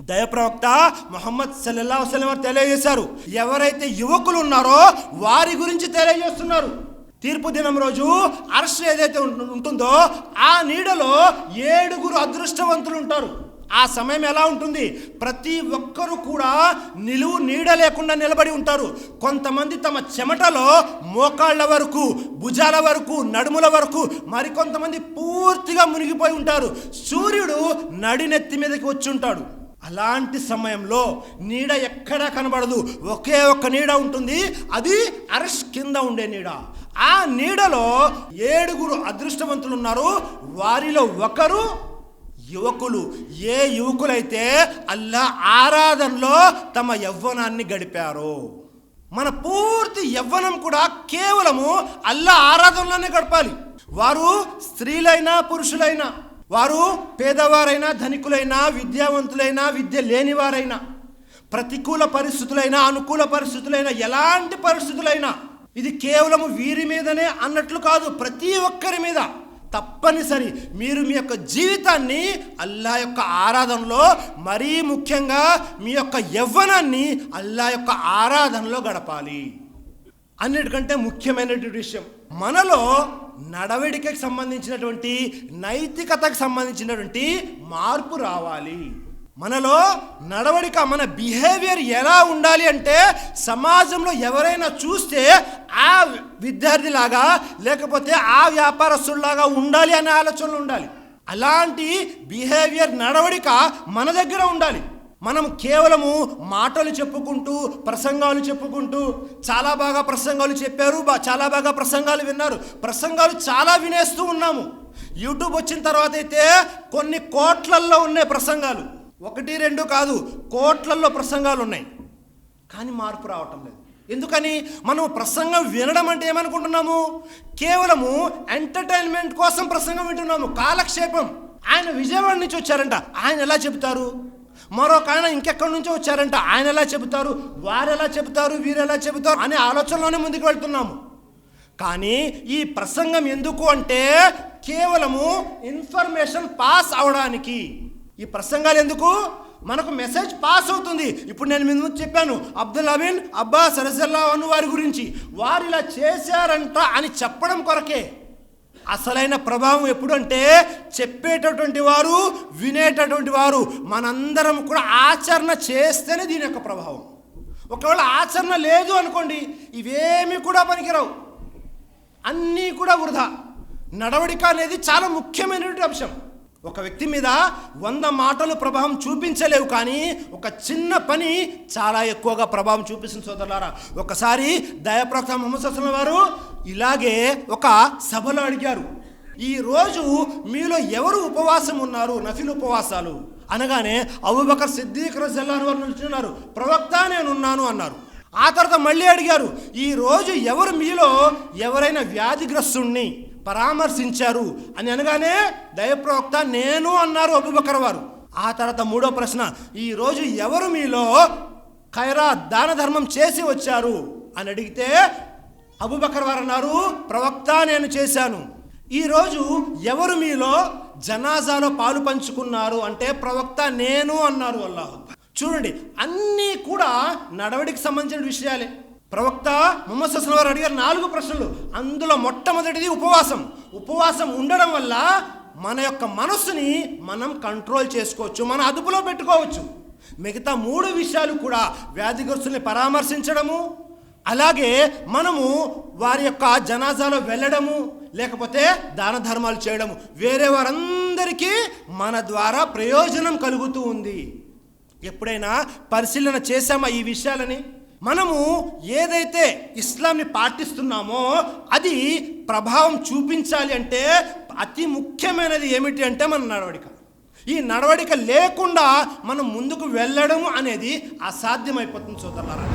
దయప్రవక్త మొహమ్మద్ సల్లల్లా వసలం వారు తెలియజేశారు. ఎవరైతే యువకులు ఉన్నారో వారి గురించి తెలియజేస్తున్నారు. తీర్పు దినం రోజు అరెస్ట్ ఏదైతే ఉంటుందో ఆ నీడలో ఏడుగురు అదృష్టవంతులు ఉంటారు. ఆ సమయం ఎలా ఉంటుంది? ప్రతి ఒక్కరూ కూడా నిలువు నీడ లేకుండా నిలబడి ఉంటారు. కొంతమంది తమ చెమటలో మోకాళ్ళ వరకు భుజాల వరకు నడుముల వరకు మరికొంతమంది పూర్తిగా మునిగిపోయి ఉంటారు. సూర్యుడు నడినెత్తి మీదకి వచ్చి ఉంటాడు. అలాంటి సమయంలో నీడ ఎక్కడా కనబడదు. ఒకే ఒక్క నీడ ఉంటుంది. అది అరష్ కింద ఉండే నీడ. ఆ నీడలో ఏడుగురు అదృష్టవంతులు ఉన్నారు వారిలో ఒకరు యువకులు. ఏ యువకులైతే అల్లా ఆరాధనలో తమ యవ్వనాన్ని గడిపారో. మన పూర్తి యవ్వనం కూడా కేవలము అల్లా ఆరాధనలోనే గడపాలి. వారు స్త్రీలైనా పురుషులైనా వారు పేదవారైనా ధనికులైనా విద్యావంతులైనా విద్య లేనివారైనా ప్రతికూల పరిస్థితులైనా అనుకూల పరిస్థితులైనా ఎలాంటి పరిస్థితులైనా ఇది కేవలము వీరి మీదనే అన్నట్లు కాదు ప్రతి ఒక్కరి మీద తప్పనిసరి. మీరు మీ యొక్క జీవితాన్ని అల్లా యొక్క ఆరాధనలో మరీ ముఖ్యంగా మీ యొక్క యవ్వనాన్ని అల్లా యొక్క ఆరాధనలో గడపాలి. అన్నిటికంటే ముఖ్యమైనటువంటి విషయం. మనలో నడవడికకి సంబంధించినటువంటి నైతికతకు సంబంధించినటువంటి మార్పు రావాలి. మనలో నడవడిక మన బిహేవియర్ ఎలా ఉండాలి అంటే సమాజంలో ఎవరైనా చూస్తే ఆ విద్యార్థిలాగా లేకపోతే ఆ వ్యాపారస్తుల్లాగా ఉండాలి అనే ఆలోచనలు ఉండాలి. అలాంటి బిహేవియర్ నడవడిక మన దగ్గర ఉండాలి. మనం కేవలము మాటలు చెప్పుకుంటూ ప్రసంగాలు చెప్పుకుంటూ చాలా బాగా ప్రసంగాలు చెప్పారు బా- చాలా బాగా ప్రసంగాలు విన్నారు. ప్రసంగాలు చాలా వినేస్తూ ఉన్నాము. యూట్యూబ్ వచ్చిన తర్వాత అయితే కొన్ని కోట్లల్లో ఉన్నాయి ప్రసంగాలు. ఒకటి రెండు కాదు కోట్లల్లో ప్రసంగాలు ఉన్నాయి. కానీ మార్పు రావటం లేదు. ఎందుకని? మనం ప్రసంగం వినడం అంటే ఏమనుకుంటున్నాము? కేవలము ఎంటర్టైన్మెంట్ కోసం ప్రసంగం వింటున్నాము. కాలక్షేపం. ఆయన విజయవాడ నుంచి వచ్చారంట. ఆయన ఎలా చెబుతారు? మరొక ఆయన ఇంకెక్కడి నుంచో వచ్చారంట. ఆయన ఎలా చెబుతారు? వారు ఎలా చెబుతారు? వీరు ఎలా చెబుతారు? అనే ఆలోచనలోనే ముందుకు వెళ్తున్నాము. కానీ ఈ ప్రసంగం ఎందుకు అంటే కేవలము ఇన్ఫర్మేషన్ పాస్ అవడానికి. ఈ ప్రసంగాలు ఎందుకు? మనకు మెసేజ్ పాస్ అవుతుంది. ఇప్పుడు నేను ముందు చెప్పాను అబ్దుల్ అమీన్ అబ్బాస్ రజల్లా అను వారి గురించి. వారు ఇలా చేశారంట అని చెప్పడం కొరకే. అసలైన ప్రభావం ఎప్పుడంటే చెప్పేటటువంటి వారు వినేటటువంటి వారు మనందరం కూడా ఆచరణ చేస్తేనే దీని యొక్క ప్రభావం. ఒకవేళ ఆచరణ లేదు అనుకోండి ఇవేమీ కూడా పనికిరావు. అన్నీ కూడా వృధా. నడవడిక అనేది చాలా ముఖ్యమైనటువంటి అంశం. ఒక వ్యక్తి మీద వంద మాటలు ప్రభావం చూపించలేవు కానీ ఒక చిన్న పని చాలా ఎక్కువగా ప్రభావం చూపిస్తుంది సోదరులారా. ఒకసారి దయప్రక్త మొహమ్మద్ వారు ఇలాగే ఒక సభలో అడిగారు. ఈ రోజు మీలో ఎవరు ఉపవాసం ఉన్నారు? నఫిల్ ఉపవాసాలు అనగానే అబూబకర్ సిద్దీక్ రజల్లాన్ వారు నిల్చున్నారు ప్రవక్త నేనున్నాను అన్నారు. ఆ తర్వాత మళ్ళీ అడిగారు ఈ రోజు ఎవరు మీలో ఎవరైనా వ్యాధిగ్రస్తుణ్ణి? పరామర్శించారు అని అనగానే దయప్రవక్త నేను అన్నారు అబుబకర్ వారు. ఆ తర్వాత మూడో ప్రశ్న ఈరోజు ఎవరు మీలో ఖైరా దాన ధర్మం చేసి వచ్చారు? అని అడిగితే అబుబకర్ వారు అన్నారు ప్రవక్త నేను చేశాను. ఈరోజు ఎవరు మీలో జనాజాలో పాలు పంచుకున్నారు అంటే ప్రవక్త నేను అన్నారు అల్లాహ్ చూడండి అన్నీ కూడా నడవడికి సంబంధించిన విషయాలే. ప్రవక్త ముహమ్మద్ సస్లం వారు అడిగారు నాలుగు ప్రశ్నలు. అందులో మొట్టమొదటిది ఉపవాసం. ఉపవాసం ఉండడం వల్ల మన యొక్క మనస్సుని మనం కంట్రోల్ చేసుకోవచ్చు మన అదుపులో పెట్టుకోవచ్చు. మిగతా మూడు విషయాలు కూడా వ్యాధిగ్రస్తుల్ని పరామర్శించడము అలాగే మనము వారి యొక్క జనాజాలో వెళ్ళడము లేకపోతే దాన ధర్మాలు చేయడము. వేరే వారందరికీ మన ద్వారా ప్రయోజనం కలుగుతూ ఉంది. ఎప్పుడైనా పరిశీలన చేశామా ఈ విషయాలని? మనము ఏదైతే ఇస్లాంని పాటిస్తున్నామో అది ప్రభావం చూపించాలి అంటే అతి ముఖ్యమైనది ఏమిటి అంటే మన నడవడిక. ఈ నడవడిక లేకుండా మనం ముందుకు వెళ్ళడం అనేది అసాధ్యమైపోతుంది సోదరులారా.